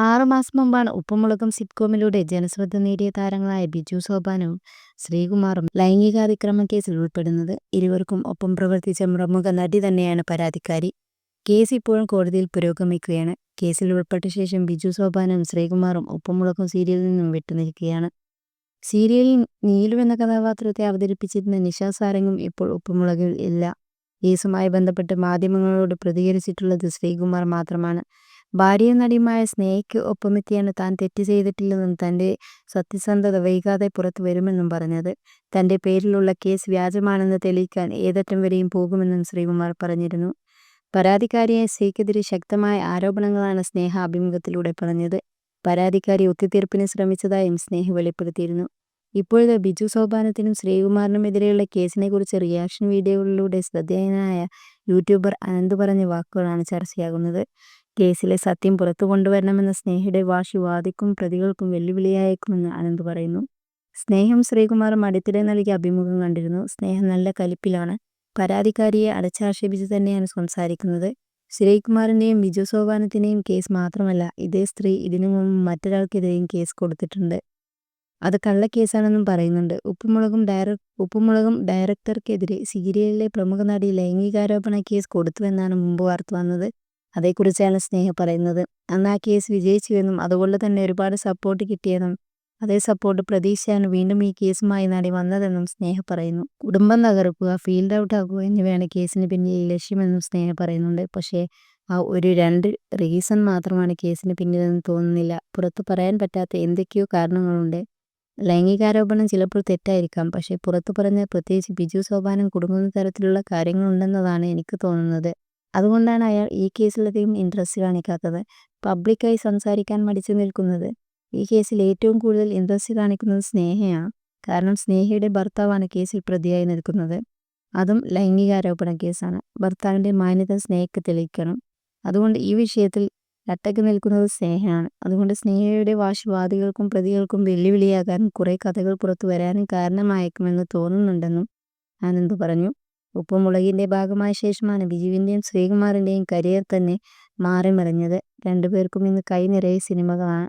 ആറ് മാസം മുമ്പാണ് ഉപ്പുമുളകും സിറ്റ്കോമിലൂടെ ജനശ്രദ്ധ നേടിയ താരങ്ങളായ ബിജു സോബാനും ശ്രീകുമാറും ലൈംഗികാതിക്രമ കേസിൽ ഉൾപ്പെടുന്നത്. ഇരുവർക്കും ഒപ്പം പ്രവർത്തിച്ച പ്രമുഖ നടി തന്നെയാണ് പരാതിക്കാരി. കേസ് ഇപ്പോഴും കോടതിയിൽ പുരോഗമിക്കുകയാണ്. കേസിൽ ഉൾപ്പെട്ട ശേഷം ബിജു സോബാനും ശ്രീകുമാറും ഉപ്പുമുളകും സീരിയലിൽ നിന്നും വിട്ടുനിൽക്കുകയാണ്. സീരിയലിൽ നീലു എന്ന കഥാപാത്രത്തെ അവതരിപ്പിച്ചിരുന്ന നിഷ സാരംഗും ഇപ്പോൾ ഉപ്പുമുളകിൽ ഇല്ല. കേസുമായി ബന്ധപ്പെട്ട് മാധ്യമങ്ങളോട് പ്രതികരിച്ചിട്ടുള്ളത് ശ്രീകുമാർ മാത്രമാണ്. ഭാര്യ നടിയുമായ സ്നേഹയ്ക്ക് ഒപ്പമെത്തിയാണ് താൻ തെറ്റ് ചെയ്തിട്ടില്ലെന്നും തന്റെ സത്യസന്ധത വൈകാതെ പുറത്തു വരുമെന്നും പറഞ്ഞത്. തന്റെ പേരിലുള്ള കേസ് വ്യാജമാണെന്ന് തെളിയിക്കാൻ ഏതറ്റം വരെയും പോകുമെന്നും ശ്രീകുമാർ പറഞ്ഞിരുന്നു. പരാതിക്കാരിയെ സ്ത്രീക്കെതിരെ ശക്തമായ ആരോപണങ്ങളാണ് സ്നേഹ അഭിമുഖത്തിലൂടെ പറഞ്ഞത്. പരാതിക്കാരി ഒത്തുതീർപ്പിന് ശ്രമിച്ചതായും സ്നേഹ വെളിപ്പെടുത്തിയിരുന്നു. ഇപ്പോഴിതാ ബിജു സോപാനത്തിനും ശ്രീകുമാറിനുമെതിരെയുള്ള കേസിനെക്കുറിച്ച് റിയാക്ഷൻ വീഡിയോകളിലൂടെ ശ്രദ്ധേയനായ യൂട്യൂബർ അനന്ത് പറഞ്ഞ വാക്കുകളാണ് ചർച്ചയാകുന്നത്. കേസിലെ സത്യം പുറത്തു കൊണ്ടുവരണമെന്ന സ്നേഹയുടെ വാശി വാദിക്കും പ്രതികൾക്കും വെല്ലുവിളിയായേക്കുമെന്ന് അനന്ത് പറയുന്നു. സ്നേഹം ശ്രീകുമാറും അടുത്തിടെ നൽകിയ അഭിമുഖം കണ്ടിരുന്നു. സ്നേഹം നല്ല കലിപ്പിലാണ്. പരാതിക്കാരിയെ അടച്ചാക്ഷേപിച്ച് തന്നെയാണ് സംസാരിക്കുന്നത്. ശ്രീകുമാറിന്റെയും ബിജു സോപാനത്തിന്റെയും കേസ് മാത്രമല്ല, ഇതേ സ്ത്രീ ഇതിനു മുമ്പ് മറ്റൊരാൾക്കെതിരെയും കേസ് കൊടുത്തിട്ടുണ്ട്. അത് കള്ളക്കേസാണെന്നും പറയുന്നുണ്ട്. ഉപ്പുമുളകും ഉപ്പുമുളകും ഡയറക്ടർക്കെതിരെ സീരിയലിലെ പ്രമുഖ നടി ലൈംഗികാരോപണ കേസ് കൊടുത്തുവെന്നാണ് മുമ്പ് വാർത്ത വന്നത്. അതേക്കുറിച്ചാണ് സ്നേഹ പറയുന്നത്. അന്ന് ആ കേസ് വിജയിച്ചുവെന്നും അതുകൊണ്ട് തന്നെ ഒരുപാട് സപ്പോർട്ട് കിട്ടിയെന്നും അതേ സപ്പോർട്ട് പ്രതീക്ഷിച്ചാണ് വീണ്ടും ഈ കേസുമായി നടി വന്നതെന്നും സ്നേഹ പറയുന്നു. കുടുംബം തകർക്കുക, ഫീൽഡ് ഔട്ട് ആക്കുക എന്നിവയാണ് കേസിന് പിന്നിലെ ലക്ഷ്യമെന്നും സ്നേഹ പറയുന്നുണ്ട്. പക്ഷേ ആ ഒരു രണ്ട് റീസൺ മാത്രമാണ് കേസിന് പിന്നിലെന്ന് തോന്നുന്നില്ല. പുറത്ത് പറയാൻ പറ്റാത്ത എന്തൊക്കെയോ കാരണങ്ങളുണ്ട്. ലൈംഗികാരോപണം ചിലപ്പോൾ തെറ്റായിരിക്കാം. പക്ഷേ പുറത്തു പറഞ്ഞ പ്രത്യേകിച്ച് ബിജു സോപാനം കുടുങ്ങുന്ന തരത്തിലുള്ള കാര്യങ്ങളുണ്ടെന്നതാണ് എനിക്ക് തോന്നുന്നത്. അതുകൊണ്ടാണ് അയാൾ ഈ കേസിലധികം ഇൻട്രസ്റ്റ് കാണിക്കാത്തത്. പബ്ലിക്കായി സംസാരിക്കാൻ മടിച്ചു നിൽക്കുന്നത്. ഈ കേസിൽ ഏറ്റവും കൂടുതൽ ഇൻട്രസ്റ്റ് കാണിക്കുന്നത് സ്നേഹയാണ്. കാരണം സ്നേഹയുടെ ഭർത്താവാണ് കേസിൽ പ്രതിയായി നിൽക്കുന്നത്. അതും ലൈംഗികാരോപണ കേസാണ്. ഭർത്താവിന്റെ മാന്യത സ്നേഹയ്ക്ക് തെളിയിക്കണം. അതുകൊണ്ട് ഈ വിഷയത്തിൽ കട്ടക്ക് നിൽക്കുന്നത് സ്നേഹമാണ്. അതുകൊണ്ട് സ്നേഹയുടെ വാശി വാദികൾക്കും പ്രതികൾക്കും വെല്ലുവിളിയാകാനും കുറെ കഥകൾ പുറത്തുവരാനും കാരണമായേക്കുമെന്ന് തോന്നുന്നുണ്ടെന്നും ആനന്ദ് പറഞ്ഞു. ഉപ്പുമുളകിന്റെ ഭാഗമായ ശേഷമാണ് ബിജുവിന്റെയും ശ്രീകുമാറിന്റെയും കരിയർ തന്നെ മാറിമറിഞ്ഞത്. രണ്ടുപേർക്കും ഇന്ന് കൈ നിറയെ സിനിമകളാണ്.